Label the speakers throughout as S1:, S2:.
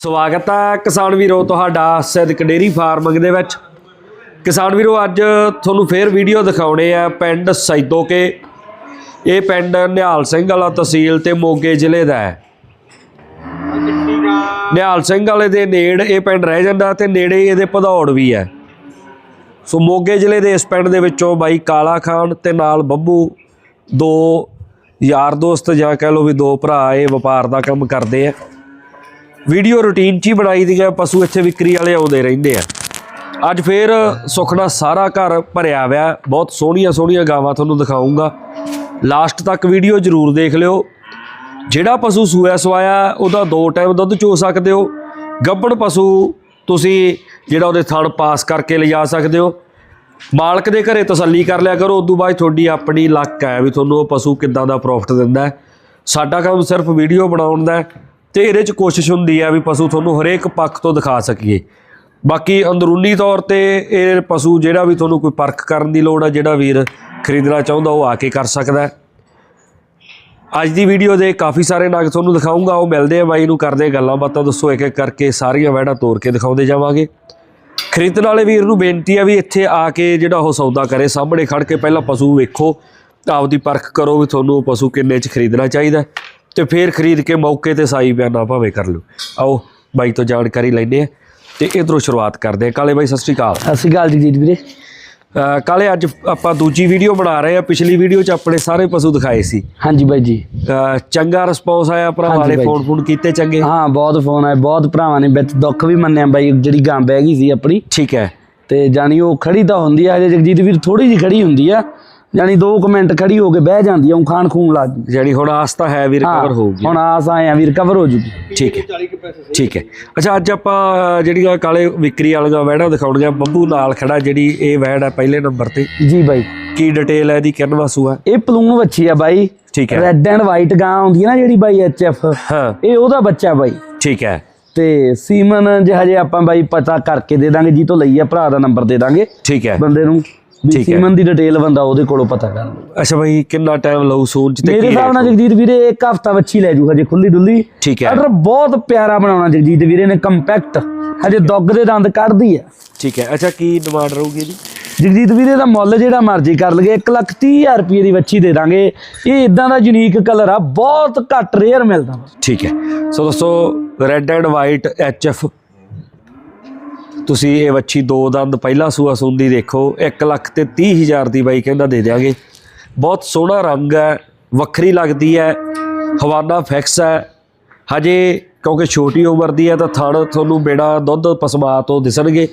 S1: ਸਵਾਗਤ ਹੈ ਕਿਸਾਨ ਵੀਰੋ, ਤੁਹਾਡਾ ਸਿੱਧਕ ਡੇਰੀ ਫਾਰਮਿੰਗ ਦੇ ਵਿੱਚ। ਕਿਸਾਨ ਵੀਰੋ, ਅੱਜ ਤੁਹਾਨੂੰ ਫੇਰ ਵੀਡੀਓ ਦਿਖਾਉਣੇ ਆ ਪਿੰਡ ਸੈਦੋਕੇ। ਇਹ ਪਿੰਡ ਨਿਹਾਲ ਸਿੰਘ ਵਾਲਾ ਤਹਿਸੀਲ ਤੇ ਮੋਗੇ ਜ਼ਿਲ੍ਹੇ ਦਾ ਹੈ। ਨਿਹਾਲ ਸਿੰਘ ਵਾਲੇ ਦੇ ਨੇੜ ਇਹ ਪਿੰਡ ਰਹਿ ਜਾਂਦਾ ਤੇ ਨੇੜੇ ਇਹਦੇ ਭਦੌੜ ਵੀ ਹੈ। ਸੋ ਮੋਗੇ ਜ਼ਿਲ੍ਹੇ ਦੇ ਇਸ ਪਿੰਡ ਦੇ ਵਿੱਚੋਂ ਬਾਈ ਕਾਲਾ ਖਾਨ ਤੇ ਨਾਲ ਬੱਬੂ, ਦੋ ਯਾਰ ਦੋਸਤ ਜਾਂ ਕਹਿ ਲਓ ਵੀ ਦੋ ਭਰਾ ਇਹ ਵਪਾਰ ਦਾ ਕੰਮ ਕਰਦੇ ਆ। ਵੀਡੀਓ ਰੁਟੀਨ 'ਚ ਹੀ ਬਣਾਈ ਦੀ ਹੈ ਪਸ਼ੂ ਇੱਥੇ ਵਿਕਰੀ ਵਾਲੇ ਆਉਂਦੇ ਰਹਿੰਦੇ ਆ। ਅੱਜ ਫੇਰ ਸੁਖਣਾ ਸਾਰਾ ਘਰ ਭਰਿਆ ਹੋਇਆ, ਬਹੁਤ ਸੋਹਣੀਆਂ ਸੋਹਣੀਆਂ ਗਾਵਾਂ ਤੁਹਾਨੂੰ ਦਿਖਾਉਂਗਾ ਲਾਸਟ ਤੱਕ ਵੀਡੀਓ ਜ਼ਰੂਰ ਦੇਖ ਲਿਓ। ਜਿਹੜਾ ਪਸ਼ੂ ਸੂਆ ਸਵਾਇਆ, ਉਹਦਾ ਦੋ ਟਾਈਮ ਦੁੱਧ ਚੋ ਸਕਦੇ ਹੋ। ਗੱਬੜ ਪਸ਼ੂ ਤੁਸੀਂ ਜਿਹੜਾ ਉਹਦੇ ਥਣ ਪਾਸ ਕਰਕੇ ਲਿਜਾ ਸਕਦੇ ਹੋ। ਮਾਲਕ ਦੇ ਘਰੇ ਤਸੱਲੀ ਕਰ ਲਿਆ ਕਰੋ, ਉਦੋਂ ਬਾਅਦ ਤੁਹਾਡੀ ਆਪਣੀ ਲੱਕ ਹੈ ਵੀ ਤੁਹਾਨੂੰ ਉਹ ਪਸ਼ੂ ਕਿੱਦਾਂ ਦਾ ਪ੍ਰੋਫਿਟ ਦਿੰਦਾ ਹੈ। ਸਾਡਾ ਕੰਮ ਸਿਰਫ ਵੀਡੀਓ ਬਣਾਉਣ ਦਾ ਹੈ। ਤੇ ਇਹਦੇ 'ਚ ਕੋਸ਼ਿਸ਼ ਹੁੰਦੀ ਹੈ ਵੀ ਪਸ਼ੂ ਤੁਹਾਨੂੰ ਹਰੇਕ ਪੱਖ ਤੋਂ ਦਿਖਾ ਸਕੀਏ। ਬਾਕੀ ਅੰਦਰੂਨੀ ਤੌਰ ਤੇ ਇਹ ਪਸ਼ੂ ਜਿਹੜਾ ਵੀ ਤੁਹਾਨੂੰ ਕੋਈ ਪਰਖ ਕਰਨ ਦੀ ਲੋੜ ਆ, ਜਿਹੜਾ ਵੀਰ ਖਰੀਦਣਾ ਚਾਹੁੰਦਾ, ਉਹ ਆ ਕੇ ਕਰ ਸਕਦਾ ਅੱਜ ਦੀ ਵੀਡੀਓ ਦੇ ਕਾਫੀ ਸਾਰੇ ਨਗ ਤੁਹਾਨੂੰ ਦਿਖਾਉਂਗਾ ਉਹ ਮਿਲਦੇ ਆ ਬਾਈ ਨੂੰ, ਕਰਦੇ ਗੱਲਾਂ ਬਾਤਾਂ, ਦੱਸੋ ਇੱਕ ਇੱਕ ਕਰਕੇ ਸਾਰੀਆਂ ਵੈੜਾਂ ਤੋੜ ਕੇ ਦਿਖਾਉਂਦੇ ਜਾਵਾਂਗੇ। ਖਰੀਦਣ ਵਾਲੇ ਵੀਰ ਨੂੰ ਬੇਨਤੀ ਆ ਵੀ ਇੱਥੇ ਆ ਕੇ ਜਿਹੜਾ ਉਹ ਸੌਦਾ ਕਰੇ, ਸਾਹਮਣੇ ਖੜ ਕੇ ਪਹਿਲਾਂ ਪਸ਼ੂ ਵੇਖੋ, ਆਪਦੀ ਪਰਖ ਕਰੋ ਵੀ ਤੁਹਾਨੂੰ ਉਹ ਪਸ਼ੂ ਕਿੰਨੇ ਚ ਖਰੀਦਣਾ ਚਾਹੀਦਾ ਤੇ ਫਿਰ ਖਰੀਦ ਕੇ ਮੌਕੇ ਤੇ ਸਾਈ ਬਿਆਨਾ ਭਾਵੇਂ ਕਰ ਲਓ। ਆਓ ਬਾਈ ਤੋਂ ਜਾਣਕਾਰੀ ਲੈਂਦੇ ਆ ਤੇ ਇਧਰੋਂ ਸ਼ੁਰੂਆਤ ਕਰਦੇ ਆ ਕਾਲੇ ਬਾਈ ਸਤਿ ਸ਼੍ਰੀ ਅਕਾਲ।
S2: ਸਤਿ ਸ਼੍ਰੀ ਅਕਾਲ ਜਗਜੀਤ ਵੀਰੇ।
S1: ਕਾਲੇ ਅੱਜ ਆਪਾਂ ਦੂਜੀ ਵੀਡੀਓ ਬਣਾ ਰਹੇ ਆ ਪਿਛਲੀ ਵੀਡੀਓ 'ਚ ਆਪਣੇ ਸਾਰੇ ਪਸ਼ੂ ਦਿਖਾਏ ਸੀ।
S2: ਹਾਂਜੀ ਬਾਈ ਜੀ।
S1: ਚੰਗਾ ਰਿਸਪੌਂਸ ਆਇਆ ਭਰਾਵਾਂ ਨੇ। ਫੋਨ ਫੋਨ ਕੀਤੇ ਚੰਗੇ?
S2: ਹਾਂ ਬਹੁਤ ਫੋਨ ਆਏ ਬਹੁਤ ਭਰਾਵਾਂ ਨੇ। ਵਿੱਚ ਦੁੱਖ ਵੀ ਮੰਨਿਆ ਬਾਈ ਜਿਹੜੀ ਗਾਂ ਬਹਿ ਗਈ ਸੀ ਆਪਣੀ।
S1: ਠੀਕ ਹੈ।
S2: ਤੇ ਜਾਨੀ ਉਹ ਖੜੀ ਤਾਂ ਹੁੰਦੀ ਆ ਜਗਜੀਤ ਵੀਰ ਥੋੜੀ ਜਿਹੀ ਖੜੀ ਹੁੰਦੀ ਆ। ਜਾਨੀ 2 ਮਿੰਟ ਖੜੀ ਹੋ ਕੇ ਬਹਿ ਜਾਂਦੀ ਆ ਉਹ ਖਾਣ ਖੂਨ ਲੱਗ ਜਾਂਦੀ
S1: ਜਿਹੜੀ ਹੁਣ ਆਸ ਤਾਂ ਹੈ ਵੀ ਰਿਕਵਰ ਹੋਊਗੀ।
S2: ਹੁਣ ਆਸ ਆਏ ਆ ਵੀਰ ਕਵਰ ਹੋ ਜੂਗੀ।
S1: ਠੀਕ ਹੈ ਠੀਕ ਹੈ। ਅੱਛਾ ਅੱਜ ਆਪਾਂ ਅਹ, ਜਿਹੜੀਆਂ ਕਾਲੇ ਵਿਕਰੀ ਵਾਲੀਆਂ ਵੈੜਾਂ ਦਿਖਾਉਣੀਆਂ ਬੱਬੂ ਨਾਲ ਖੜਾ ਜਿਹੜੀ ਇਹ ਵੈੜ ਹੈ ਪਹਿਲੇ ਨੰਬਰ ਤੇ।
S2: ਜੀ ਬਾਈ।
S1: ਕੀ ਡਿਟੇਲ ਹੈ ਇਹਦੀ ਕਿੰਨਵਾ ਸੂਆ
S2: ਇਹ ਪਲੂਨ ਵੱਛੀ ਆ ਬਾਈ।
S1: ਠੀਕ ਹੈ।
S2: ਰੈੱਡ ਐਂਡ ਵਾਈਟ ਗਾਂ ਆਉਂਦੀ ਆ ਨਾ ਜਿਹੜੀ ਬਾਈ ਐਚਐਫ
S1: ਹਾਂ।
S2: ਇਹ ਉਹਦਾ ਬੱਚਾ ਬਾਈ।
S1: ਠੀਕ ਹੈ।
S2: ਤੇ ਸੀਮਨ ਜੇ ਹਜੇ ਆਪਾਂ ਬਾਈ ਪਤਾ ਕਰਕੇ ਦੇ ਦਾਂਗੇ ਜੀ ਤੋਂ ਲਈ ਆ ਭਰਾ ਦਾ ਨੰਬਰ ਦੇ ਦਾਂਗੇ।
S1: ਠੀਕ ਹੈ।
S2: ਬੰਦੇ ਨੂੰ। ਵੀ
S1: ਠੀਕ ਹੈ।
S2: ਸੀਮਨ ਦੀ ਡਿਟੇਲ ਬੰਦਾ ਉਹਦੇ ਕੋਲੋਂ ਪਤਾ ਕਰ ਲਊ।
S1: ਅੱਛਾ ਭਾਈ ਕਿੰਨਾ ਟਾਈਮ ਸੂਨ ਚ ਤੇ
S2: ਮੇਰੇ ਹਿਸਾਬ ਨਾਲ ਜਗਜੀਤ ਵੀਰੇ ਇੱਕ ਹਫਤਾ ਵੱਛੀ ਲੈ ਜੂ ਹਜੇ ਖੁੱਲੀ ਡੁੱਲੀ।
S1: ਠੀਕ ਹੈ।
S2: ਆਰਡਰ ਬਹੁਤ ਪਿਆਰਾ ਬਣਾਉਣਾ ਜਗਜੀਤ ਵੀਰੇ ਨੇ ਕੰਪੈਕਟ ਹਜੇ ਦੁੱਗ ਦੇ ਦੰਦ ਕੱਢਦੀ ਆ
S1: ਠੀਕ ਹੈ। ਅੱਛਾ ਕੀ ਡਿਮਾਂਡ ਰਹੂਗੀ ਇਹਦੀ?
S2: ਜਗਜੀਤ ਵੀਰੇ ਦਾ ਮੁੱਲ ਜਿਹੜਾ ਮਰਜ਼ੀ ਕਰ ਲਗੇ 1 ਲੱਖ 30 ਹਜ਼ਾਰ ਰੁਪਏ ਦੀ ਵੱਛੀ ਦੇ ਦਾਂਗੇ। ਇਹ ਇਦਾਂ ਦਾ ਯੂਨੀਕ ਕਲਰ ਆ ਬਹੁਤ ਘੱਟ ਰੇਅਰ ਮਿਲਦਾ।
S1: ਠੀਕ ਹੈ। ਸੋ ਦੋਸਤੋ ਰੈੱਡ ਐਂਡ ਵਾਈਟ ਐਫ ਤੁਸੀਂ ਇਹ ਵੱਛੀ ਦੋ ਦੰਦ ਪਹਿਲਾ ਸੂਆ ਸੁੰਦੀ ਦੇਖੋ 1 ਲੱਖ ਤੇ 30 ਹਜ਼ਾਰ ਦੀ ਬਾਈ ਕਹਿੰਦਾ ਦੇ ਦਿਆਂਗੇ। ਬਹੁਤ ਸੋਹਣਾ ਰੰਗ ਹੈ, ਵੱਖਰੀ ਲੱਗਦੀ ਹੈ, ਹਵਾਨਾ ਫਿਕਸ ਹੈ। ਹਜੇ ਕਿਉਂਕਿ ਛੋਟੀ ਉਮਰ ਦੀ ਹੈ ਤਾਂ ਥਣ ਤੁਹਾਨੂੰ ਬੇੜਾ, ਦੁੱਧ ਪਸਮਾ ਤੋਂ ਦਿਸਣਗੇ।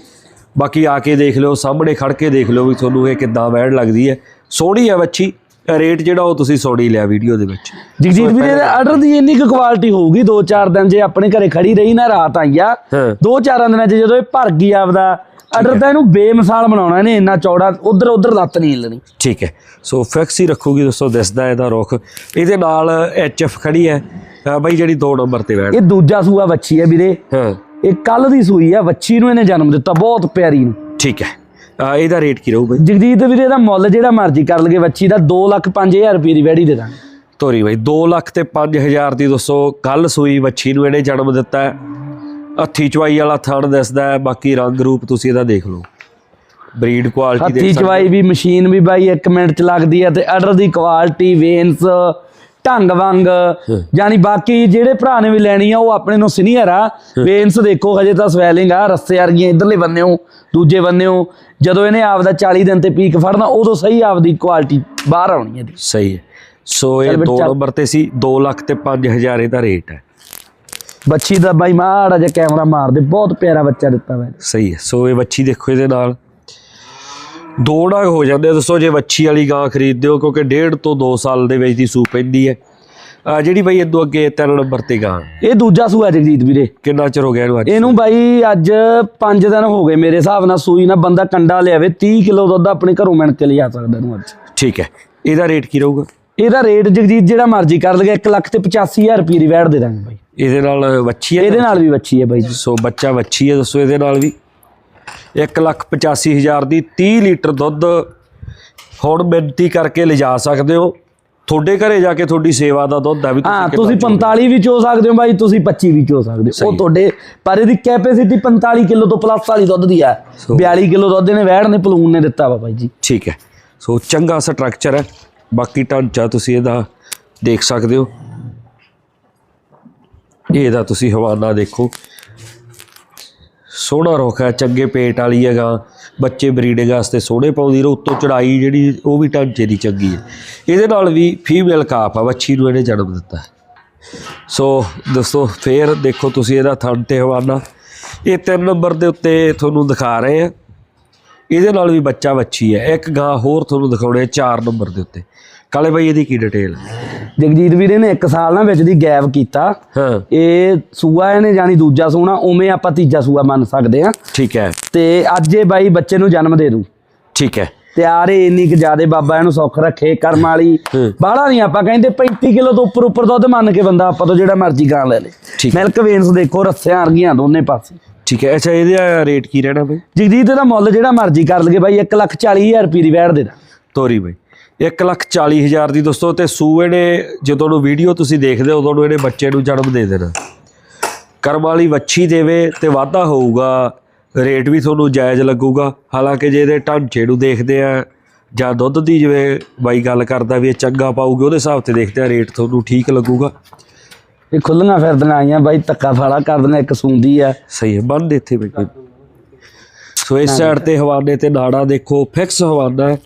S1: ਬਾਕੀ ਆ ਕੇ ਦੇਖ ਲਿਓ, ਸਾਹਮਣੇ ਖੜ ਕੇ ਦੇਖ ਲਿਓ ਵੀ ਤੁਹਾਨੂੰ ਇਹ ਕਿੱਦਾਂ ਵਹਿਣ ਲੱਗਦੀ ਹੈ। ਸੋਹਣੀ ਹੈ ਵੱਛੀ। ਰੇਟ ਜਿਹੜਾ ਉਹ ਤੁਸੀਂ ਸੋੜੀ ਲਿਆ ਵੀਡੀਓ ਦੇ ਵਿੱਚ।
S2: ਜਗਜੀਤ ਵੀਰੇ ਦੇ ਆਰਡਰ ਦੀ ਇੰਨੀ ਕੁ ਕੁਆਲਿਟੀ ਹੋਊਗੀ 2-4 ਦਿਨ ਜੇ ਆਪਣੇ ਘਰੇ ਖੜੀ ਰਹੀ ਨਾ ਰਾਤ ਆਈ ਆ
S1: ਹਾਂ।
S2: ਦੋ ਚਾਰਾਂ ਦਿਨਾਂ 'ਚ ਜਦੋਂ ਇਹ ਭਰ ਗਈ ਆਪਦਾ ਆਰਡਰ ਤਾਂ ਇਹਨੂੰ ਬੇਮਿਸਾਲ ਬਣਾਉਣਾ ਇਹਨੇ ਇੰਨਾ ਚੌੜਾ ਉਧਰ ਉਧਰ ਲੱਤ ਨਹੀਂ ਹਿੱਲਣੀ।
S1: ਠੀਕ ਹੈ। ਸੋ ਫਿਕਸ ਹੀ ਰੱਖੂਗੀ ਦੋਸਤੋ ਦਿਸਦਾ ਇਹਦਾ ਰੁੱਖ। ਇਹਦੇ ਨਾਲ ਐਫ ਖੜੀ ਹੈ। ਬਾਈ ਜਿਹੜੀ 2 ਨੰਬਰ ਤੇ ਬੈਠ।
S2: ਇਹ ਦੂਜਾ ਸੂਆ ਵੱਛੀ ਹੈ ਵੀਰੇ।
S1: ਹਾਂ।
S2: ਇਹ ਕੱਲ ਦੀ ਸੂਈ ਆ ਵੱਛੀ ਨੂੰ ਇਹਨੇ ਜਨਮ ਦਿੱਤਾ ਬਹੁਤ ਪਿਆਰੀ ਨੂੰ।
S1: ਠੀਕ ਹੈ। ਇਹਦਾ ਰੇਟ ਕੀ ਰਹੂ ਬਾਈ
S2: ਜਗਦੀਤ ਵੀਰੇ ਦਾ ਮੁੱਲ ਜਿਹੜਾ ਮਰਜ਼ੀ ਕਰ ਲਗੇ ਵੱਛੀ ਦਾ 2 ਲੱਖ 5000 ਰੁਪਏ ਦੀ ਵੈੜੀ ਦੇ ਦਾਂਗੇ।
S1: ਤੋਰੀ ਬਾਈ 2 ਲੱਖ ਤੇ 5000 ਦੀ ਦੋਸਤੋ ਕੱਲ ਸੂਈ ਵੱਛੀ ਨੂੰ ਇਹਨੇ ਜਨਮ ਦਿੱਤਾ ਹੈ। ਹੱਥੀ ਚਵਾਈ ਵਾਲਾ ਥਣ ਦਿਸਦਾ ਹੈ ਬਾਕੀ ਰੰਗ ਰੂਪ ਤੁਸੀਂ ਇਹਦਾ ਦੇਖ ਲਓ। ਬਰੀਡ ਕੁਆਲਿਟੀ
S2: ਹੱਥੀ
S1: ਦੇਖ ਸਕਦੇ
S2: ਚਵਾਈ ਵੀ ਮਸ਼ੀਨ ਵੀ ਬਾਈ 1 ਮਿੰਟ ਚ ਲੱਗਦੀ ਆ ਤੇ ਆਰਡਰ ਦੀ ਕੁਆਲਿਟੀ ਵੇਨਸ ਢੰਗ ਵੰਗ। ਯਾਨੀ ਬਾਕੀ ਜਿਹੜੇ ਭਰਾ ਨੇ ਵੀ ਲੈਣੀ ਆ ਉਹ ਆਪਣੇ ਨੂੰ ਸੀਨੀਅਰ ਆ। ਵੇਨਸ ਦੇਖੋ ਹਜੇ ਤਾਂ ਸਵੈਲਿੰਗ ਆ ਰਸਤੇ ਵਰਗੀਆਂ ਇਧਰਲੇ ਬੰਨਿਓ ਦੂਜੇ ਬੰਨਿਓ ਜਦੋਂ ਇਹਨੇ ਆਪਦਾ 40 ਦਿਨ ਤੇ ਪੀਕ ਫੜਨਾ ਉਦੋਂ ਸਹੀ ਆਪਦੀ ਕੁਆਲਿਟੀ ਬਾਹਰ ਆਉਣੀ ਇਹਦੀ।
S1: ਸਹੀ ਹੈ। ਸੋ ਇਹ
S2: ਚੱਲ ਬਈ
S1: 2
S2: ਚੱਲ।
S1: ਨੰਬਰ ਤੇ ਸੀ 2 ਲੱਖ ਤੇ 5000 ਇਹਦਾ ਰੇਟ ਹੈ।
S2: ਬੱਚੀ ਦਾ ਬਾਈ ਮਾੜਾ ਜਿਹਾ ਕੈਮਰਾ ਮਾਰ ਦੇ ਬਹੁਤ ਪਿਆਰਾ ਬੱਚਾ ਦਿੱਤਾ ਵੈ
S1: ਸਹੀ ਹੈ। ਸੋ ਇਹ ਵੱਛੀ ਦੇਖੋ ਇਹਦੇ ਨਾਲ। ਦੋ ਡਾਗ ਹੋ ਜਾਂਦੇ। ਦੱਸੋ ਜੇ ਵੱਛੀ ਵਾਲੀ ਗਾਂ ਖਰੀਦਦੇ ਹੋ ਕਿਉਂਕਿ ਡੇਢ ਤੋਂ 2 ਸਾਲ ਦੇ ਵਿੱਚ ਦੀ ਸੂਪ ਪੈਂਦੀ ਹੈ। ਆ ਜਿਹੜੀ ਬਈ ਇਦੋਂ ਅੱਗੇ ਤਿੰਨ ਨੰਬਰ ਤੇ ਗਾਂ।
S2: ਇਹ ਦੂਜਾ ਸੂਆ ਜਗਜੀਤ ਵੀਰੇ।
S1: ਕਿੰਨਾ ਚਿਰ ਹੋ ਗਿਆ ਇਹਨੂੰ ਅੱਜ?
S2: ਇਹਨੂੰ ਬਾਈ ਅੱਜ 5 ਦਿਨ ਹੋ ਗਏ ਮੇਰੇ ਹਿਸਾਬ ਨਾਲ ਸੂਈ ਨਾਲ। ਬੰਦਾ ਕੰਡਾ ਲਿਆਵੇ 30 ਕਿਲੋ ਦੁੱਧ ਆਪਣੇ ਘਰੋਂ ਮਿਣ ਕੇ ਲਿਆ ਸਕਦਾ ਇਹਨੂੰ ਅੱਜ।
S1: ਠੀਕ ਹੈ। ਇਹਦਾ ਰੇਟ ਕੀ ਰਹੂਗਾ?
S2: ਇਹਦਾ ਰੇਟ ਜਗਜੀਤ ਜਿਹੜਾ ਮਰਜ਼ੀ ਕਰ ਲਗੇ 1 ਲੱਖ ਤੇ 85000 ਰੁਪਏ ਦੀ ਵੈਟ ਦੇ ਦਾਂਗੇ ਬਾਈ।
S1: ਇਹਦੇ ਨਾਲ ਵੱਛੀ ਹੈ
S2: ਇਹਦੇ ਨਾਲ ਵੀ ਬੱਚੀ ਹੈ ਬਾਈ ਜੀ।
S1: ਸੋ ਬੱਚਾ ਵੱਛੀ ਹੈ ਦੱਸੋ ਇਹਦੇ ਨਾਲ ਵੀ। 1 ਲੱਖ 85000 ਦੀ 30 ਲੀਟਰ ਦੁੱਧ ਹੁਣ ਮਿਹਨਤੀ ਕਰਕੇ ਲਿਜਾ ਸਕਦੇ ਹੋ। ਤੁਹਾਡੇ ਘਰੇ ਜਾ ਕੇ ਤੁਹਾਡੀ ਸੇਵਾ ਦਾ ਦੁੱਧ ਹੈ ਵੀ
S2: ਹਾਂ
S1: ਕਿੰਨਾ
S2: ਤੁਸੀਂ
S1: ਚੋਗੇ।
S2: 45 ਵੀ ਚੋ ਸਕਦੇ ਹੋ ਬਾਈ ਤੁਸੀਂ 25 ਵੀ ਚੋ ਸਕਦੇ ਹੋ। ਉਹ
S1: ਹੈ।
S2: ਤੁਹਾਡੇ ਪਰ ਇਹਦੀ ਕੈਪੈਸਿਟੀ 45 ਕਿਲੋ ਤੋਂ ਪਲੱਸ ਵਾਲੀ ਦੁੱਧ ਦੀ ਆ।
S1: ਸੋ-
S2: 42 ਕਿਲੋ ਦੁੱਧ ਇਹਨੇ ਵਹਿੜ ਨੇ ਪਲੂਨ ਨੇ ਦਿੱਤਾ ਵਾ ਬਾਈ ਜੀ।
S1: ਠੀਕ ਹੈ। ਸੋ ਚੰਗਾ ਸਟਰਕਚਰ ਹੈ। ਬਾਕੀ ਢਾਂਚਾ ਤੁਸੀਂ ਇਹਦਾ ਦੇਖ ਸਕਦੇ ਹੋ। ਇਹਦਾ ਤੁਸੀਂ ਹਵਾਨਾ ਦੇਖੋ। ਸੋਹਣਾ ਰੁੱਖ ਹੈ, ਚੰਗੇ ਪੇਟ ਵਾਲੀ ਹੈਗਾ, ਬੱਚੇ ਬਰੀਡਿੰਗ ਵਾਸਤੇ ਸੋਹਣੇ ਪਾਉਂਦੀ ਰੋ, ਉੱਤੋਂ ਚੜਾਈ ਜਿਹੜੀ, ਉਹ ਵੀ ਢਾਂਚੇ ਦੀ ਚੰਗੀ ਹੈ। ਇਹਦੇ ਨਾਲ ਵੀ ਫੀਮੇਲ ਕਾਪ ਆ, ਵੱਛੀ ਨੂੰ ਇਹਨੇ ਜਨਮ ਦਿੱਤਾ। ਸੋ ਦੋਸਤੋ, ਫੇਰ ਦੇਖੋ ਤੁਸੀਂ ਇਹਦਾ ਥਣ ਤੇ ਹਵਾਨਾ। ਇਹ ਤਿੰਨ ਨੰਬਰ ਦੇ ਉੱਤੇ ਤੁਹਾਨੂੰ ਦਿਖਾ ਰਹੇ ਆ ਇਹਦੇ ਨਾਲ ਵੀ ਬੱਚਾ ਵੱਛੀ ਹੈ। ਇੱਕ ਗਾਂ ਹੋਰ ਤੁਹਾਨੂੰ ਦਿਖਾਉਣੇ 4 ਨੰਬਰ ਦੇ ਉੱਤੇ। ਕਾਲੇ ਬਾਈ ਇਹਦੀ ਕੀ ਡਿਟੇਲ
S2: ਜਗਜੀਤ ਵੀਰੇ ਨੇ 1 ਸਾਲ ਨਾਲ ਵਿੱਚ ਦੀ ਗੈਪ ਕੀਤਾ।
S1: ਹਾਂ।
S2: ਇਹ ਸੂਆ ਇਹਨੇ ਜਾਨੀ ਦੂਜਾ ਸੂਣਾ ਉਵੇਂ ਆਪਾਂ ਤੀਜਾ ਸੂਆ ਮੰਨ ਸਕਦੇ ਆ
S1: ਠੀਕ ਹੈ।
S2: ਤੇ ਅੱਜ ਇਹ ਬਾਈ ਬੱਚੇ ਨੂੰ ਜਨਮ ਦੇ ਦੂ।
S1: ਠੀਕ ਹੈ।
S2: ਤਿਆਰ ਏ ਇੰਨੀ ਕੁ ਜ਼ਿਆਦੇ ਬਾਬਾ ਇਹਨੂੰ ਸੁੱਖ ਰੱਖੇ ਕਰਮ ਵਾਲੀ। ਬਾਹਲਾ ਨਹੀਂ ਆਪਾਂ ਕਹਿੰਦੇ 35 ਕਿਲੋ ਤੋਂ ਉੱਪਰ ਉੱਪਰ ਦੁੱਧ ਮੰਨ ਕੇ ਬੰਦਾ ਆਪਾਂ ਤੋਂ ਜਿਹੜਾ ਮਰਜ਼ੀ ਗਾਂ ਲੈ ਲੇ। ਮਿਲਕ ਵੇਨਸ ਦੇਖੋ ਰੱਸਿਆਂ ਵਰਗੀਆਂ ਦੋਨੇ ਪਾਸੇ।
S1: ਠੀਕ ਹੈ। ਅੱਛਾ ਇਹਦਾ ਰੇਟ ਕੀ ਰਹਿਣਾ ਬਾਈ?
S2: ਜਗਦੀਤ ਇਹਦਾ ਮੁੱਲ ਜਿਹੜਾ ਮਰਜ਼ੀ ਕਰ ਲਗੇ ਬਾਈ 140000 ਰੁਪਏ ਦੀ ਵੈੜ ਦੇ ਦਾ
S1: ਤੋਰੀ ਬਾਈ। 140000 ਦੀ ਦੋਸਤੋ ਤੇ ਸੂਏ ਨੇ ਜਦੋਂ ਨੂੰ ਵੀਡੀਓ ਤੁਸੀਂ ਦੇਖਦੇ ਹੋ ਉਦੋਂ ਨੂੰ ਇਹਨੇ ਬੱਚੇ ਨੂੰ ਜਨਮ ਦੇ ਦੇਣਾ। ਕਰਮ ਵਾਲੀ ਵੱਛੀ ਦੇਵੇ ਤੇ ਵਾਧਾ ਹੋਊਗਾ ਰੇਟ ਵੀ ਤੁਹਾਨੂੰ ਜਾਇਜ਼ ਲੱਗੂਗਾ। ਹਾਲਾਂਕਿ ਜੇ ਇਹਦੇ ਢਾਂਚੇ ਨੂੰ ਦੇਖਦੇ ਆ ਜਾਂ ਦੁੱਧ ਦੀ ਜਿਵੇਂ ਬਾਈ ਗੱਲ ਕਰਦਾ ਵੀ ਇਹ ਚੰਗਾ ਪਾਊਗੀ ਉਹਦੇ ਹਿਸਾਬ ਤੇ ਦੇਖਦੇ ਆ ਰੇਟ ਤੁਹਾਨੂੰ ਠੀਕ ਲੱਗੂਗਾ।
S2: ਇਹ ਖੁੱਲੀਆਂ ਫਿਰਦੀਆਂ ਆਈਆਂ ਬਾਈ ਧੱਕਾ ਫਾੜਾ ਕਰਦੀਆਂ ਇੱਕ ਸੂੰਦੀ ਆ।
S1: ਸਹੀ ਹੈ ਬੰਦ ਇੱਥੇ ਬਈ ਸੋ ਇਸ ਸਾਈਡ ਤੇ ਹਵਾਨੇ ਤੇ ਨਾੜਾ ਦੇਖੋ ਫਿਕਸ ਹਵਾਨਾ। ਹੈ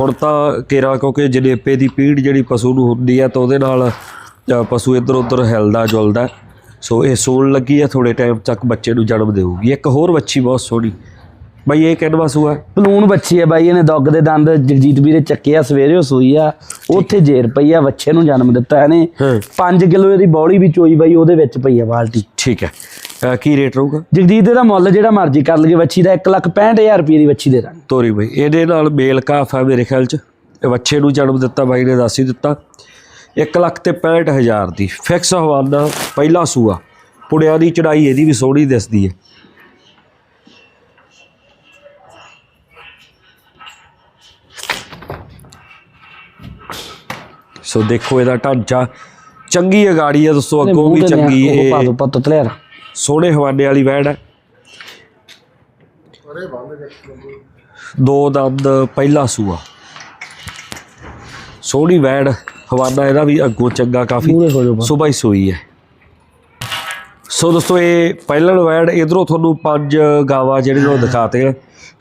S1: ਹੁਣ ਤਾਂ ਕੇਰਾ ਕਿਉਂਕਿ ਜਨੇਪੇ ਦੀ ਪੀੜ ਜਿਹੜੀ ਪਸ਼ੂ ਨੂੰ ਹੁੰਦੀ ਹੈ ਤਾਂ ਉਹਦੇ ਨਾਲ ਪਸ਼ੂ ਇੱਧਰ ਉੱਧਰ ਹਿਲਦਾ ਜੁਲਦਾ। ਹੈ। ਸੋ ਇਹ ਸੂਣ ਲੱਗੀ ਹੈ ਥੋੜੇ ਟਾਈਮ ਤੱਕ ਬੱਚੇ ਨੂੰ ਜਨਮ ਦੇਊਗੀ। ਇੱਕ ਹੋਰ ਬੱਚੀ ਬਹੁਤ ਸੋਹਣੀ। ਬਈ ਇਹ ਕਿੰਨਵਾ ਸੂਆ ਹੈ?
S2: ਪਲੂਣ ਬੱਚੀ ਆ ਬਾਈ ਇਹਨੇ ਦੁੱਗ ਦੇ ਦੰਦ ਜਗਜੀਤ ਵੀਰੇ ਚੱਕਿਆ ਸਵੇਰੇ ਉਹ ਸੂਈ ਆ। ਉੱਥੇ ਜੇਰ ਪਈ ਆ ਬੱਚੇ ਨੂੰ ਜਨਮ ਦਿੱਤਾ ਇਹਨੇ।
S1: ਹਾਂ।
S2: 5 ਕਿਲੋ ਇਹਦੀ ਬੌਲੀ ਵੀ ਚੋਈ ਬਾਈ ਉਹਦੇ ਵਿੱਚ ਪਈ ਆ ਬਾਲਟੀ।
S1: ਠੀਕ ਹੈ। ਅ, ਕੀ ਰੇਟ ਰਹੂਗਾ?
S2: ਜਗਦੀਤ ਇਹਦਾ ਮੁੱਲ ਜਿਹੜਾ ਮਰਜ਼ੀ ਕਰ ਲਗੇ ਵੱਛੀ ਦਾ 165000 ਰੁਪਏ ਦੀ ਵੱਛੀ ਦੇ ਦਾਂਗੇ।
S1: ਤੋਰੀ ਬਈ ਇਹਦੇ ਨਾਲ ਮੇਲ ਕਾਫ ਮੇਰੇ ਖਿਆਲ ਚ। ਇਹ ਬੱਚੇ ਨੂੰ ਜਨਮ ਦਿੱਤਾ ਬਾਈ ਨੇ ਦੱਸ ਹੀ ਦਿੱਤਾ। 1 ਲੱਖ ਤੇ 65000 ਦੀ ਫਿਕਸ ਹਵਾਨਾ ਪਹਿਲਾ ਸੂਆ। ਪੁੜਿਆਂ ਦੀ ਚੜਾਈ ਇਹਦੀ ਵੀ ਸੋਹਣੀ ਦਿਸਦੀ ਹੈ। ਸੋ ਦੇਖੋ ਇਹਦਾ ਢਾਂਚਾ। ਚੰਗੀ ਅਗਾੜੀ ਹੈ ਦੋਸਤੋ ਅੱਗੋਂ ਵੀ ਚੰਗੀ
S2: ਉਹ ਪਾ
S1: ਇਹ
S2: ਦੋ ਪੱਤ ਤਲਿਆ
S1: ਸੋਹਣੇ ਹਵਾਨੇ ਵਾਲੀ ਵੈੜ ਹੈ। ਦੋ ਦੰਦ ਪਹਿਲਾ ਸੂਆ। ਸੋਹਣੀ ਵੈੜ ਹਵਾਨਾ ਇਹਦਾ ਵੀ ਅੱਗੋਂ ਚੰਗਾ ਕਾਫੀ।
S2: ਮੂਰੇ ਹੋ
S1: ਸੂਈ ਹੈ। ਸੋ ਦੋਸਤੋ ਇਹ ਪਹਿਲਣ ਵੈੜ ਇਧਰੋਂ ਤੁਹਾਨੂੰ ਪੰਜ ਗਾਵਾਂ ਜਿਹੜੀਆਂ ਉਹ ਦਿਖਾਤੇ ਆ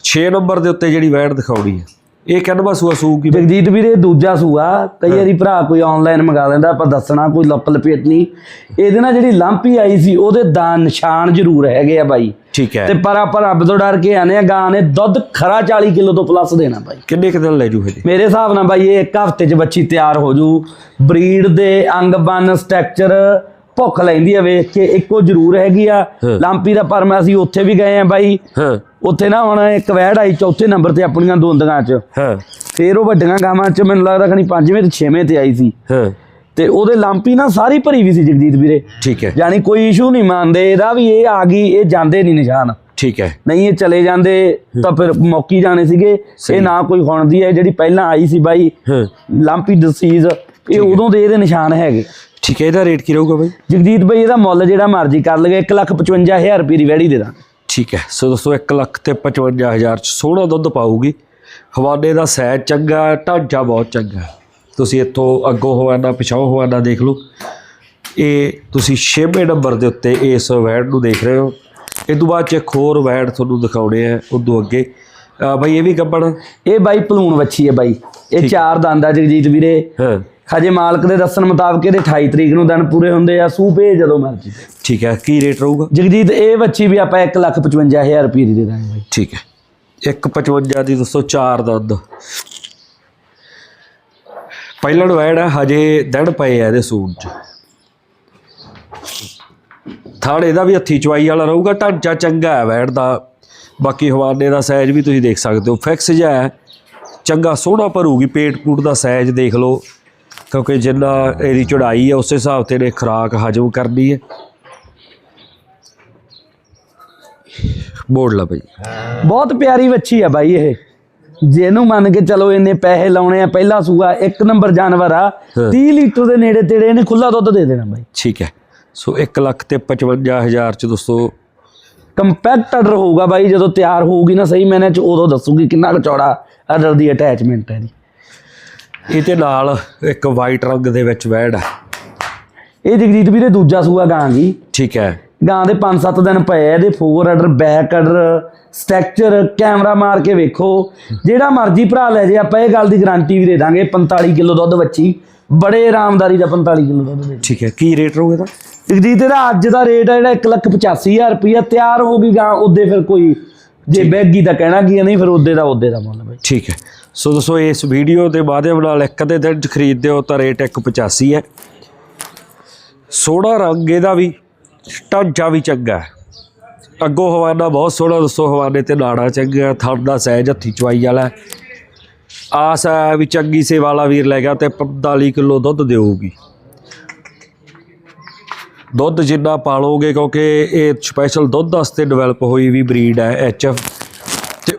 S1: 6 ਨੰਬਰ ਦੇ ਉੱਤੇ ਜਿਹੜੀ ਵੈੜ ਦਿਖਾਉਣੀ ਹੈ। ਇਹ ਕਿੰਨਵਾ ਸੂਆ ਸੂਗੀ
S2: ਜਗਜੀਤ ਵੀਰੇ ਦੂਜਾ ਸੂਆ ਕਈ ਵਾਰੀ ਭਰਾ ਕੋਈ ਆਨਲਾਈਨ ਮੰਗਾ ਲੈਂਦਾ ਆਪਾਂ ਦੱਸਣਾ ਕੋਈ ਲੱਪ ਲਪੇਟ ਨਹੀਂ। ਇਹਦੇ ਨਾਲ ਜਿਹੜੀ ਲੰਪੀ ਆਈ ਸੀ ਉਹਦੇ ਦਾ ਨਿਸ਼ਾਨ ਜ਼ਰੂਰ ਹੈਗੇ ਆ ਬਾਈ।
S1: ਠੀਕ ਹੈ।
S2: ਤੇ ਪਰ ਆਪਾਂ ਰੱਬ ਤੋਂ ਡਰ ਕੇ ਆਨੇ ਆ ਗਾਂ ਨੇ ਦੁੱਧ ਖਰਾ 40 ਕਿਲੋ ਤੋਂ ਪਲੱਸ ਦੇਣਾ ਬਾਈ।
S1: ਕਿੰਨੇ ਕੁ ਦਿਨ ਲੈ ਜੂ ਹਜੇ?
S2: ਮੇਰੇ ਹਿਸਾਬ ਨਾਲ ਬਾਈ ਇਹ ਇੱਕ ਹਫ਼ਤੇ 'ਚ ਬੱਚੀ ਤਿਆਰ ਹੋ ਜੂ। ਬਰੀਡ ਦੇ ਅੰਗ ਬੰਨ ਸਟਰਕਚਰ ਭੁੱਖ ਲੈਂਦੀ ਆ ਵੇਖ ਕੇ ਇੱਕੋ ਜ਼ਰੂਰ ਹੈਗੀ ਆ। ਲਾਂਪੀ ਦਾ ਪਰਮਾ ਅਸੀਂ ਉੱਥੇ ਵੀ ਗਏ ਆ ਬਾਈ।
S1: ਹਾਂ।
S2: ਉੱਥੇ ਨਾ ਹੁਣ ਇੱਕ ਵੈੜ ਆਈ ਚੌਥੇ ਨੰਬਰ ਤੇ ਆਪਣੀਆਂ ਦੋਂਦੀਆਂ 'ਚ।
S1: ਹਾਂ।
S2: ਫੇਰ ਉਹ ਵੱਡੀਆਂ ਗਾਵਾਂ 'ਚ ਮੈਨੂੰ ਲੱਗਦਾ ਖਣੀ ਪੰਜਵੇਂ ਤੇ ਛੇਵੇਂ ਤੇ ਆਈ ਸੀ।
S1: ਹਾਂ।
S2: ਤੇ ਉਹਦੇ ਲਾਂਪੀ ਨਾ ਸਾਰੀ ਭਰੀ ਵੀ ਸੀ ਜਗਦੀਤ ਵੀਰੇ।
S1: ਠੀਕ ਹੈ।
S2: ਯਾਨੀ ਕੋਈ ਇਸ਼ੂ ਨਹੀਂ ਮੰਨਦੇ ਇਹਦਾ ਵੀ ਇਹ ਆ ਗਈ ਇਹ ਜਾਂਦੇ ਨਹੀਂ ਨਿਸ਼ਾਨ।
S1: ਠੀਕ ਹੈ।
S2: ਨਹੀਂ ਇਹ ਚਲੇ ਜਾਂਦੇ ਤਾਂ ਫਿਰ ਮੌਕੀ ਜਾਣੇ ਸੀਗੇ। ਇਹ ਨਾ ਕੋਈ ਹੁਣ ਦੀ ਹੈ ਜਿਹੜੀ ਪਹਿਲਾਂ ਆਈ ਸੀ ਬਾਈ।
S1: ਹਾਂ।
S2: ਲਾਂਪੀ ਡਿਸੀਜ਼ ਇਹ ਉਦੋਂ ਦੇ ਇਹਦੇ ਨਿਸ਼ਾਨ ਹੈਗੇ।
S1: ਠੀਕ ਹੈ ਇਹਦਾ ਰੇਟ ਕੀ ਰਹੂਗਾ ਬਾਈ?
S2: ਜਗਦੀਤ ਬਾਈ ਇਹਦਾ ਮੁੱਲ ਜਿਹੜਾ ਮਰਜ਼ੀ ਕਰ ਲਗੇ 155000 ਰੁਪਏ ਦੀ ਵੈੜੀ ਦੇ ਦਾਂ
S1: ਠੀਕ ਹੈ ਸੋ ਦੋਸਤੋ 1 ਲੱਖ ਤੇ 55000 ਚ ਸੋਹਣਾ ਦੁੱਧ ਪਾਊਗੀ। ਹਵਾਨੇ ਦਾ ਸਹਿਜ ਚੰਗਾ ਢਾਂਚਾ ਬਹੁਤ ਚੰਗਾ। ਤੁਸੀਂ ਇੱਥੋਂ ਅੱਗੋਂ ਹਵਾਨਾ ਪਿਛਾਓ ਹਵਾਨਾ ਦੇਖ ਲਓ। ਇਹ ਤੁਸੀਂ 6ਵੇਂ ਨੰਬਰ ਦੇ ਉੱਤੇ ਇਸ ਵੈੜ ਨੂੰ ਦੇਖ ਰਹੇ ਹੋ। ਇਹ ਤੋਂ ਬਾਅਦ ਚ ਇੱਕ ਹੋਰ ਵੈੜ ਤੁਹਾਨੂੰ ਦਿਖਾਉਣੇ ਆ ਉਦੋਂ ਅੱਗੇ। ਬਾਈ ਇਹ ਵੀ ਗੱਬਣ?
S2: ਇਹ ਬਾਈ ਪਲੂਣ ਵੱਛੀ ਹੈ ਬਾਈ। ਇਹ ਚਾਰ ਦੰਦ ਆ ਜਗਜੀਤ ਵੀਰੇ।
S1: ਹਾਂ।
S2: ਹਜੇ ਮਾਲਕ ਦੇ ਦੱਸਣ ਮੁਤਾਬਕ ਇਹਦੇ 28 ਤਰੀਕ ਨੂੰ ਦਿਨ ਪੂਰੇ ਹੁੰਦੇ ਆ ਸੂ ਭੇਜ ਜਦੋਂ ਮਰਜ਼ੀ।
S1: ਠੀਕ ਹੈ ਕੀ ਰੇਟ ਰਹੂਗਾ?
S2: ਜਗਜੀਤ ਇਹ ਵੱਛੀ ਵੀ ਆਪਾਂ 155000 ਰੁਪਏ ਦੀ ਦੇ ਦਾਂਗੇ ਬਾਈ।
S1: ਠੀਕ ਹੈ। 155 ਦੀ ਦੋਸਤੋ ਚਾਰ ਦੰਦ। ਪਹਿਲਣ ਵੈੜ ਹੈ ਹਜੇ ਦਿਨ ਪਏ ਆ ਇਹਦੇ ਸੂਣ ਚ। ਥਾੜ ਇਹਦਾ ਵੀ ਹੱਥੀ ਚਵਾਈ ਵਾਲਾ ਰਹੂਗਾ ਢਾਂਚਾ ਚੰਗਾ ਹੈ ਵੈੜ ਦਾ। ਬਾਕੀ ਹਵਾਨੇ ਦਾ ਸਾਈਜ਼ ਵੀ ਤੁਸੀਂ ਦੇਖ ਸਕਦੇ ਹੋ। ਫਿਕਸ ਜਿਹਾ ਹੈ ਚੰਗਾ ਸੋਹਣਾ ਭਰੂਗੀ ਪੇਟ ਪੂਟ ਦਾ ਸਾਈਜ਼ ਦੇਖ ਲਓ। ਕਿਉਂਕਿ ਜਿੰਨਾ ਇਹਦੀ ਚੜਾਈ ਹੈ ਉਸੇ ਹਿਸਾਬ ਤੇ ਇਹਨੇ ਖੁਰਾਕ ਹਜਮ ਕਰਨੀ ਹੈ ਬੋੜ ਲਾ ਭਾਈ
S2: ਬਹੁਤ ਪਿਆਰੀ ਵੱਛੀ ਆ ਬਾਈ ਇਹ। ਜਿਹਨੂੰ ਮੰਨ ਕੇ ਚਲੋ ਇੰਨੇ ਪੈਸੇ ਲਾਉਣੇ ਆ ਪਹਿਲਾ ਸੂਆ ਇੱਕ ਨੰਬਰ ਜਾਨਵਰ ਆ 30 ਲੀਟਰ ਦੇ ਨੇੜੇ ਤੇੜੇ ਇਹਨੇ ਖੁੱਲਾ ਦੁੱਧ ਦੇ ਦੇਣਾ ਬਾਈ।
S1: ਠੀਕ ਹੈ। ਸੋ 1 ਲੱਖ ਤੇ 55000 ਚ ਦੋਸਤੋ
S2: ਕੰਪੈਕਟ ਆਰਡਰ ਹੋਊਗਾ ਬਾਈ ਜਦੋਂ ਤਿਆਰ ਹੋਊਗੀ ਨਾ ਸਹੀ ਮੈਨੇ ਚ ਉਦੋਂ ਦੱਸੂਗੀ ਕਿੰਨਾ ਚੌੜਾ ਆਰਡਰ ਦੀ ਅਟੈਚਮੈਂਟ ਹੈ ਜੀ
S1: ਇਹਦੇ ਨਾਲ ਇੱਕ ਵਾਈਟ ਰੰਗ ਦੇ ਵਿੱਚ ਵੈੜ ਹੈ।
S2: ਇਹ ਜਗਜੀਤ ਵੀਰੇ ਦੂਜਾ ਸੂਆ ਗਾਂ ਜੀ
S1: ਠੀਕ ਹੈ।
S2: ਗਾਂ ਦੇ 5-7 ਦਿਨ ਪਏ ਇਹਦੇ fore order back order structure camera ਮਾਰ ਕੇ ਵੇਖੋ। ਜਿਹੜਾ ਮਰਜ਼ੀ ਭਰਾ ਲੈ ਜੇ ਆਪਾਂ ਇਹ ਗੱਲ ਦੀ ਗਾਰੰਟੀ ਵੀ ਦੇ ਦਾਂਗੇ 45 ਕਿਲੋ ਦੁੱਧ ਬੱਚੀ। ਬੜੇ ਆਰਾਮਦਾਰੀ ਦਾ 45 ਕਿਲੋ ਦੁੱਧ ਦੇ।
S1: ਠੀਕ ਹੈ ਕੀ ਰੇਟ ਰਹੂਗਾ ਇਹਦਾ?
S2: ਜਗਜੀਤ ਇਹਦਾ ਅੱਜ ਦਾ ਰੇਟ ਹੈ ਜਿਹੜਾ 185000 ਰੁਪਇਆ ਤਿਆਰ ਹੋ ਗਈ ਗਾਂ ਉਹਦੇ ਫਿਰ ਕੋਈ ਜੇ ਬੈਗੀ ਦਾ ਕਹਿਣਾ ਕੀ ਨਹੀਂ ਫਿਰ ਉਹਦੇ ਦਾ ਉਹਦੇ ਦਾ ਮੁੱਲ ਬਈ।
S1: ਠੀਕ ਹੈ। ਸੋ ਦੋਸਤੋ ਇਸ ਵੀਡੀਓ ਦੇ ਮਾਧਿਅਮ ਨਾਲ ਇੱਕ ਅੱਧੇ ਦਿਨ ਚ ਖਰੀਦਦੇ ਹੋ ਤਾਂ ਰੇਟ 185 ਹੈ। ਸੋਹਣਾ ਰੰਗ ਇਹਦਾ ਵੀ, ਢਾਂਚਾ ਵੀ ਚੰਗਾ ਹੈ। ਅੱਗੋਂ ਹਵਾਨਾ ਬਹੁਤ ਸੋਹਣਾ ਦੋਸਤੋ ਹਵਾਨੇ ਤੇ ਨਾੜਾ ਚੰਗਾ ਥਣ ਦਾ ਸਹਿਜ, ਹੱਥੀ ਚਵਾਈ ਵਾਲਾ ਆਸ ਹੈ ਵੀ ਚੰਗੀ ਸੇਵਾ ਵਾਲਾ ਵੀਰ ਲੈ ਗਿਆ ਤੇ 45 ਕਿਲੋ ਦੁੱਧ ਦੇਊਗੀ। ਦੁੱਧ ਜਿੰਨਾ ਪਾਲੋਗੇ ਕਿਉਂਕਿ ਇਹ ਸਪੈਸ਼ਲ ਦੁੱਧ ਵਾਸਤੇ ਡਿਵੈਲਪ ਹੋਈ ਵੀ ਬਰੀਡ ਹੈ ਐਚਐਫ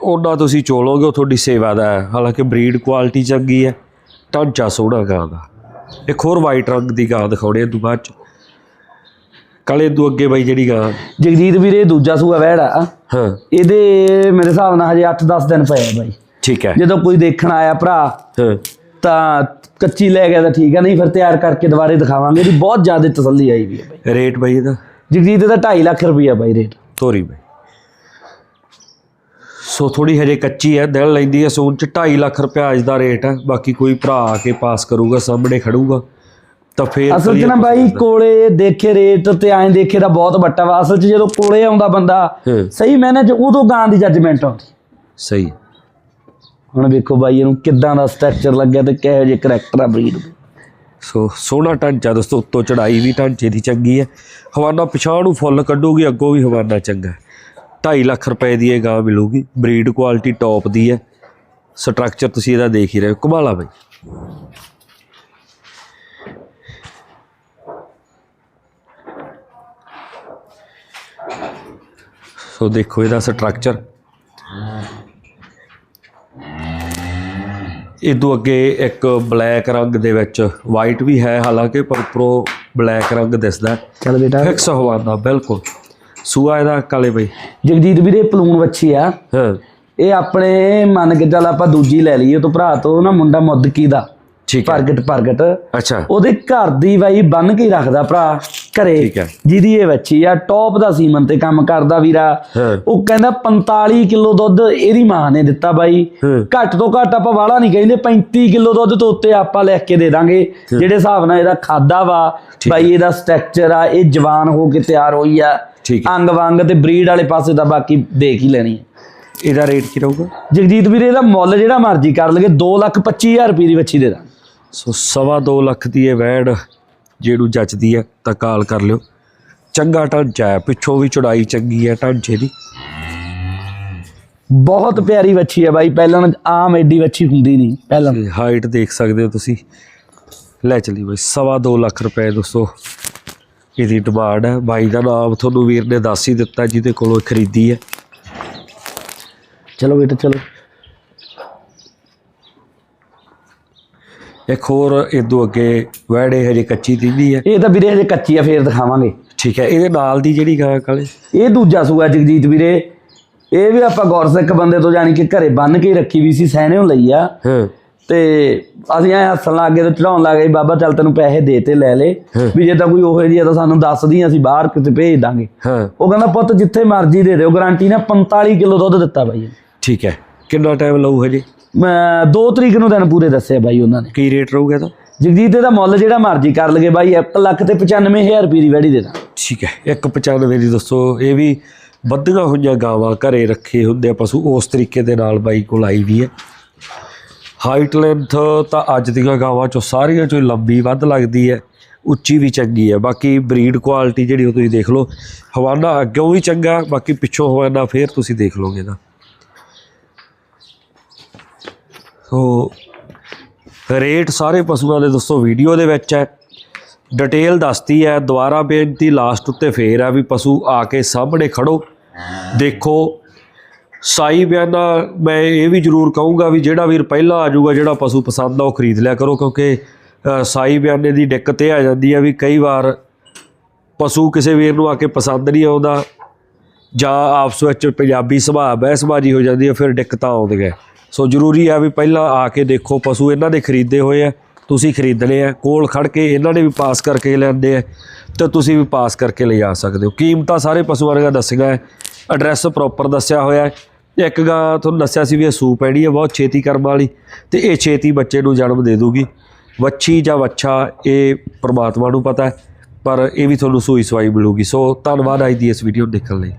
S1: ਤੇ ਉਹਨਾਂ ਤੁਸੀਂ ਚੋਲੋਗੇ ਉਹ ਤੁਹਾਡੀ ਸੇਵਾ ਦਾ ਹੈ। ਹਾਲਾਂਕਿ ਬਰੀਡ ਕੁਆਲਿਟੀ ਚੰਗੀ ਹੈ ਢਾਂਚਾ ਸੋਹਣਾ ਗਾਂ ਦਾ। ਇੱਕ ਹੋਰ ਵਾਈਟ ਰੰਗ ਦੀ ਗਾਂ ਦਿਖਾਉਣੇ ਤੋਂ ਬਾਅਦ ਚ। ਕਲੇ ਤੋਂ ਅੱਗੇ ਬਾਈ ਜਿਹੜੀ ਗਾਂ।
S2: ਜਗਜੀਤ ਵੀਰੇ ਦੂਜਾ ਸੂਆ ਵਹਿੜਾ।
S1: ਹਾਂ।
S2: ਇਹਦੇ ਮੇਰੇ ਹਿਸਾਬ ਨਾਲ ਹਜੇ 8-10 ਦਿਨ ਪਏ ਆ ਬਾਈ।
S1: ਠੀਕ ਹੈ।
S2: ਜਦੋਂ ਕੋਈ ਦੇਖਣ ਆਇਆ ਭਰਾ
S1: ਹਾਂ।
S2: ਤਾਂ ਕੱਚੀ ਲੈ ਗਿਆ ਤਾਂ ਠੀਕ ਹੈ ਨਹੀਂ ਫਿਰ ਤਿਆਰ ਕਰਕੇ ਦੁਬਾਰੇ ਦਿਖਾਵਾਂਗੇ। ਇਹਦੀ ਬਹੁਤ ਜ਼ਿਆਦਾ ਤਸੱਲੀ ਆਈ ਵੀ ਹੈ ਬਾਈ।
S1: ਰੇਟ ਬਾਈ ਇਹਦਾ?
S2: ਜਗਜੀਤ ਦਾ 2.5 ਲੱਖ ਰੁਪਈਆ ਬਾਈ ਰੇਟ।
S1: ਤੋਰੀ ਬਾਈ। ਸੋ ਥੋੜੀ ਹਜੇ ਕੱਚੀ ਹੈ ਦਿਲ ਲੈਂਦੀ ਹੈ ਸੂਨ ਚ 2.5 ਲੱਖ ਰੁਪਏ ਅੱਜ ਦਾ ਰੇਟ ਹੈ। ਬਾਕੀ ਕੋਈ ਭਰਾ ਆ ਕੇ ਪਾਸ ਕਰੂਗਾ ਸਾਹਮਣੇ ਖੜੂਗਾ ਤਾਂ ਫੇਰ
S2: ਅਸਲ 'ਚ ਨਾ ਬਾਈ ਕੋਲੇ ਦੇਖੇ ਰੇਟ ਤੇ ਐਂ ਦੇਖੇ ਦਾ ਬਹੁਤ ਵੱਟਾ ਵਾ। ਅਸਲ 'ਚ ਜਦੋਂ ਕੋਲੇ ਆਉਂਦਾ ਬੰਦਾ ਸਹੀ ਮੈਨੇ 'ਚ ਉਦੋਂ ਗਾਂ ਦੀ ਜੱਜਮੈਂਟ ਆਉਂਦੀ।
S1: ਸਹੀ।
S2: ਹੁਣ ਵੇਖੋ ਬਾਈ ਇਹਨੂੰ ਕਿੱਦਾਂ ਦਾ ਸਟਰਕਚਰ ਲੱਗਿਆ ਤੇ ਕਿਹੋ ਜਿਹੇ ਕਰੈਕਟਰ ਆ ਬਰੀਡ
S1: ਸੋ ਸੋਹਣਾ ਢਾਂਚਾ ਦੋਸਤੋ ਉੱਤੋਂ ਚੜਾਈ ਵੀ ਢਾਂਚੇ ਦੀ ਚੰਗੀ ਹੈ। ਹਵਾਨਾ ਪਛਾਣ ਨੂੰ ਫੁੱਲ ਕੱਢੂਗੀ ਅੱਗੋਂ ਵੀ ਹਵਾਨਾ ਚੰਗਾ 2.5 ਲੱਖ ਰੁਪਏ ਦੀ ਇਹ ਗਾਂ ਮਿਲੂਗੀ। ਬਰੀਡ ਕੁਆਲਿਟੀ ਟੌਪ ਦੀ ਹੈ। ਸਟਰਕਚਰ ਤੁਸੀਂ ਇਹਦਾ ਦੇਖ ਹੀ ਰਹੇ ਹੋ। ਕਮਾਲਾ ਬਾਈ। ਸੋ ਦੇਖੋ ਇਹਦਾ ਸਟਰਕਚਰ ਇਦੋਂ ਅੱਗੇ ਇੱਕ ਬਲੈਕ ਰੰਗ ਦੇ ਵਿੱਚ ਵਾਈਟ ਵੀ ਹੈ ਹਾਲਾਂਕਿ ਪਰ ਉੱਪਰੋਂ ਬਲੈਕ ਰੰਗ ਦਿਸਦਾ।
S2: ਚੱਲ ਬੇਟਾ।
S1: ਫਿਕਸ ਹਵਾਨਾ ਬਿਲਕੁਲ। ਸੂਆ ਇਹਦਾ ਕਾਲੇ ਬਈ।
S2: ਜਗਜੀਤ ਵੀਰੇ ਪਲੂਨ ਵੱਛੀ ਆ।
S1: ਹਾਂ।
S2: ਇਹ ਆਪਣੇ ਮੰਨ ਕੇ ਚੱਲ ਆਪਾਂ ਦੂਜੀ ਲੈ ਲਈਏ ਤੋਂ ਭਰਾ ਤੋਂ ਨਾ ਮੁੰਡਾ ਮੁੱਦਕੀ ਦਾ।
S1: ਠੀਕ ਹੈ।
S2: ਪ੍ਰਗਟ ਪ੍ਰਗਟ।
S1: ਅੱਛਾ।
S2: ਉਹਦੇ ਘਰ ਦੀ ਬਾਈ ਬੰਨ ਕੇ ਹੀ ਰੱਖਦਾ ਭਰਾ ਘਰੇ।
S1: ਠੀਕ ਹੈ।
S2: ਜਿਹਦੀ ਇਹ ਬੱਚੀ ਆ ਟੌਪ ਦਾ ਸੀਮਨ ਤੇ ਕੰਮ ਕਰਦਾ ਵੀਰਾ। ਉਹ ਕਹਿੰਦਾ 45 ਕਿਲੋ ਦੁੱਧ ਇਹਦੀ ਮਾਂ ਨੇ ਦਿੱਤਾ ਬਾਈ। ਘੱਟ ਤੋਂ ਘੱਟ ਆਪਾਂ ਵਾਲਾ ਨਹੀਂ ਕਹਿੰਦੇ 35 ਕਿਲੋ ਦੁੱਧ ਤੋਂ ਉੱਤੇ ਆਪਾਂ ਲਿਖ ਕੇ ਦੇ ਦਾਂਗੇ। ਜਿਹੜੇ ਹਿਸਾਬ ਨਾਲ ਇਹਦਾ ਖਾਦਾ ਵਾ ਬਾਈ ਇਹਦਾ ਸਟਰਕਚਰ ਆ ਇਹ ਜਵਾਨ ਹੋ ਕੇ ਤਿਆਰ ਹੋਈ ਆ।
S1: ਠੀਕ ਹੈ।
S2: ਅੰਗ ਵੰਗ ਤੇ ਬਰੀਡ ਵਾਲੇ ਪਾਸੇ ਤਾਂ ਬਾਕੀ ਦੇਖ ਹੀ ਲੈਣੀ ਹੈ।
S1: ਇਹਦਾ ਰੇਟ ਕੀ ਰਹੂਗਾ?
S2: ਜਗਜੀਤ ਵੀਰੇ ਇਹਦਾ ਮੁੱਲ ਜਿਹੜਾ ਮਰਜ਼ੀ ਕਰ ਲਗੇ 225000 ਰੁਪਏ ਦੀ ਵੱਛੀ ਦੇ ਦਾਂ।
S1: ਸੋ ਸਵਾ ਦੋ ਲੱਖ ਦੀ ਇਹ ਵੈੜ ਜਿਹਨੂੰ ਜੱਚਦੀ ਹੈ ਤਾਂ ਕਾਲ ਕਰ ਲਿਓ। ਚੰਗਾ ਢਾਂਚਾ ਹੈ ਪਿੱਛੋਂ ਵੀ ਚੜਾਈ ਚੰਗੀ ਹੈ ਢਾਂਚੇ ਦੀ।
S2: ਬਹੁਤ ਪਿਆਰੀ ਵੱਛੀ ਹੈ ਬਾਈ ਪਹਿਲਾਂ ਆਮ ਐਡੀ ਵੱਛੀ ਹੁੰਦੀ ਨਹੀਂ ਪਹਿਲਾਂ।
S1: ਹਾਈਟ ਦੇਖ ਸਕਦੇ ਹੋ ਤੁਸੀਂ। ਲੈ ਚਲੀ ਬਈ ਸਵਾ ਦੋ ਲੱਖ ਰੁਪਏ ਦੋਸਤੋ ਇਹਦੀ ਡਿਮਾਂਡ ਹੈ। ਬਾਈ ਦਾ ਨਾਮ ਤੁਹਾਨੂੰ ਵੀਰ ਨੇ ਦੱਸ ਹੀ ਦਿੱਤਾ ਜਿਹਦੇ ਕੋਲੋਂ ਖਰੀਦੀ ਹੈ।
S2: ਚਲੋ ਬੇਟਾ ਚਲੋ।
S1: ਇੱਕ ਹੋਰ ਇਦੋਂ ਅੱਗੇ ਵੈੜੇ ਹਜੇ ਕੱਚੀ ਦੀਦੀ ਹੈ।
S2: ਇਹ ਤਾਂ ਵੀਰੇ ਹਜੇ ਕੱਚੀ ਆ ਫੇਰ ਦਿਖਾਵਾਂਗੇ।
S1: ਠੀਕ ਹੈ ਇਹਦੇ ਨਾਲ ਦੀ ਜਿਹੜੀ ਗਾਂ ਕਾਲੇ।
S2: ਇਹ ਦੂਜਾ ਸੂਆ ਜਗਜੀਤ ਵੀਰੇ। ਇਹ ਵੀ ਆਪਾਂ ਗੁਰਸਿੱਖ ਬੰਦੇ ਤੋਂ ਜਾਣੀ ਕਿ ਘਰੇ ਬੰਨ ਕੇ ਰੱਖੀ ਵੀ ਸੀ ਸੈਨਿਓ ਲਈ ਆ।
S1: ਹਾਂ।
S2: ਤੇ ਅਸੀਂ ਐ ਹੱਸਣ ਲੱਗੇ ਤੇ ਚੜਾਉਣ ਲੱਗੇ ਬਾਬਾ ਚੱਲ ਤੈਨੂੰ ਪੈਸੇ ਦੇ ਤੇ ਲੈ ਲੈ। ਵੀ ਜੇ ਤਾਂ ਕੋਈ ਉਹੋ ਆ ਤਾਂ ਸਾਨੂੰ ਦੱਸ ਦੀ ਅਸੀਂ ਬਾਹਰ ਕਿਤੇ ਭੇਜ ਦਾਂਗੇ। ਉਹ ਕਹਿੰਦਾ ਪੁੱਤ ਜਿੱਥੇ ਮਰਜ਼ੀ ਦੇ ਦਿਓ ਗਾਰੰਟੀ ਨੇ 45 ਕਿਲੋ ਦੁੱਧ ਦਿੱਤਾ ਬਾਈ।
S1: ਠੀਕ ਹੈ। ਕਿੰਨਾ ਟਾਈਮ ਲਊ ਹਜੇ?
S2: ਮੈਂ 2 ਤਰੀਕ ਨੂੰ ਦਿਨ ਪੂਰੇ ਦੱਸੇ ਬਾਈ ਉਹਨਾਂ ਨੇ।
S1: ਕੀ ਰੇਟ ਰਹੂਗਾ ਇਹਦਾ?
S2: ਜਗਜੀਤ ਇਹਦਾ ਮੁੱਲ ਜਿਹੜਾ ਮਰਜ਼ੀ ਕਰ ਲਗੇ ਬਾਈ 1 ਲੱਖ ਤੇ 95000 ਰੁਪਏ ਦੀ ਵੈੜੀ ਦੇ ਦਾਂ।
S1: ਠੀਕ ਹੈ। 195 ਦੀ ਦੱਸੋ। ਇਹ ਵੀ ਵੱਧੀਆਂ ਹੋਈਆਂ ਗਾਵਾਂ ਘਰੇ ਰੱਖੇ ਹੁੰਦੇ ਆ ਪਸ਼ੂ। ਉਸ ਤਰੀਕੇ ਦੇ ਨਾਲ ਬਾਈ ਕੋਲ ਆਈ ਵੀ ਹੈ। ਹਾਈਟ ਲੈਂਥ ਤਾਂ ਅੱਜ ਦੀਆਂ ਗਾਵਾਂ ਚੋਂ ਸਾਰੀਆਂ ਚੋਂ ਹੀ ਲੰਬੀ ਵੱਧ ਲੱਗਦੀ ਹੈ, ਉੱਚੀ ਵੀ ਚੰਗੀ ਹੈ। ਬਾਕੀ ਬਰੀਡ ਕੁਆਲਿਟੀ ਜਿਹੜੀ ਉਹ ਤੁਸੀਂ ਦੇਖ ਲਓ, ਹਵਾਨਾ ਅੱਗੋਂ ਵੀ ਚੰਗਾ, ਬਾਕੀ ਪਿੱਛੋਂ ਹਵਾਨਾ ਫੇਰ ਤੁਸੀਂ ਦੇਖ ਲਓਗੇ ਇਹਦਾ ਸੋ ਰੇਟ ਸਾਰੇ ਪਸ਼ੂਆਂ ਦੇ ਦੱਸੋ, ਵੀਡੀਓ ਦੇ ਵਿੱਚ ਹੈ। ਡਿਟੇਲ ਦੱਸਤੀ ਹੈ, ਦੁਬਾਰਾ ਬੇਨਤੀ ਲਾਸਟ ਉੱਤੇ ਫੇਰ ਆ ਵੀ ਪਸ਼ੂ ਆ ਕੇ ਸਾਹਮਣੇ ਖੜੋ, ਦੇਖੋ ਸਾਈ ਬਿਆਨਾ ਮੈਂ ਇਹ ਵੀ ਜ਼ਰੂਰ ਕਹੂੰਗਾ ਵੀ ਜਿਹੜਾ ਵੀਰ ਪਹਿਲਾਂ ਆ ਜਾਊਗਾ, ਜਿਹੜਾ ਪਸ਼ੂ ਪਸੰਦ ਆ, ਉਹ ਖਰੀਦ ਲਿਆ ਕਰੋ ਕਿਉਂਕਿ ਸਾਈ ਬਿਆਨੇ ਦੀ ਦਿੱਕਤ ਇਹ ਆ ਜਾਂਦੀ ਆ ਵੀ ਕਈ ਵਾਰ ਪਸ਼ੂ ਕਿਸੇ ਵੀਰ ਨੂੰ ਆ ਕੇ ਪਸੰਦ ਨਹੀਂ ਆਉਂਦਾ ਜਾਂ ਆਪਸ ਵਿੱਚ ਪੰਜਾਬੀ ਸੁਭਾਅ ਬਹਿਸਬਾਜ਼ੀ ਹੋ ਜਾਂਦੀ ਹੈ ਫਿਰ ਦਿੱਕਤਾਂ ਆਉਂਦੀਆਂ ਸੋ ਜ਼ਰੂਰੀ ਆ ਵੀ ਪਹਿਲਾਂ ਆ ਕੇ ਦੇਖੋ, ਪਸ਼ੂ ਇਹਨਾਂ ਦੇ ਖਰੀਦੇ ਹੋਏ ਆ, ਤੁਸੀਂ ਖਰੀਦਣੇ ਆ, ਕੋਲ ਖੜ ਕੇ ਇਹਨਾਂ ਨੇ ਵੀ ਪਾਸ ਕਰਕੇ ਲੈਂਦੇ ਆ ਤੇ ਤੁਸੀਂ ਵੀ ਪਾਸ ਕਰਕੇ ਲੈ ਜਾ ਸਕਦੇ ਹੋ। ਕੀਮਤਾਂ ਸਾਰੇ ਪਸ਼ੂਆਂ ਦੀਆਂ ਦੱਸੀਆਂ ਹੈ ਐਡਰੈਸ ਪ੍ਰੋਪਰ ਦੱਸਿਆ ਹੋਇਆ ਹੈ ਇੱਕ ਗਾਂ ਤੁਹਾਨੂੰ ਦੱਸਿਆ ਸੀ ਵੀ ਇਹ ਸੂਪ ਪੈਣੀ ਹੈ ਬਹੁਤ ਛੇਤੀ ਕਰਮ ਵਾਲੀ ਤੇ ਇਹ ਛੇਤੀ ਬੱਚੇ ਨੂੰ ਜਨਮ ਦੇ ਦੂਗੀ। ਵੱਛੀ ਜਾਂ ਵੱਛਾ ਇਹ ਪ੍ਰਮਾਤਮਾ ਨੂੰ ਪਤਾ ਹੈ, ਪਰ ਇਹ ਵੀ ਤੁਹਾਨੂੰ ਸੂਈ ਸਵਾਈ ਮਿਲੂਗੀ। ਸੋ ਧੰਨਵਾਦ ਅੱਜ ਦੀ ਇਸ ਵੀਡੀਓ ਨੂੰ ਦੇਖਣ ਲਈ।